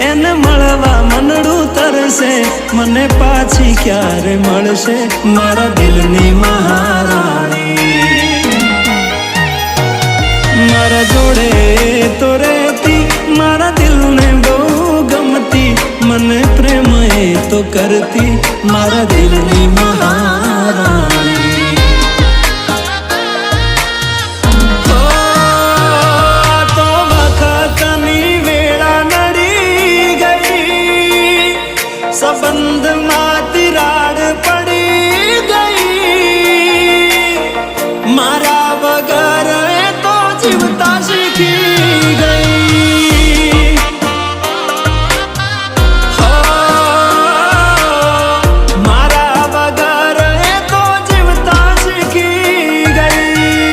એને મળવા મનડું તરશે. મને પાછી ક્યારે મળશે? મારા દિલની મહારાણી. મારા જોડે તો રહેતી, મારા દિલને બહુ ગમતી. મને પ્રેમ એ તો કરતી, મારા દિલની મહારાણી. सबंध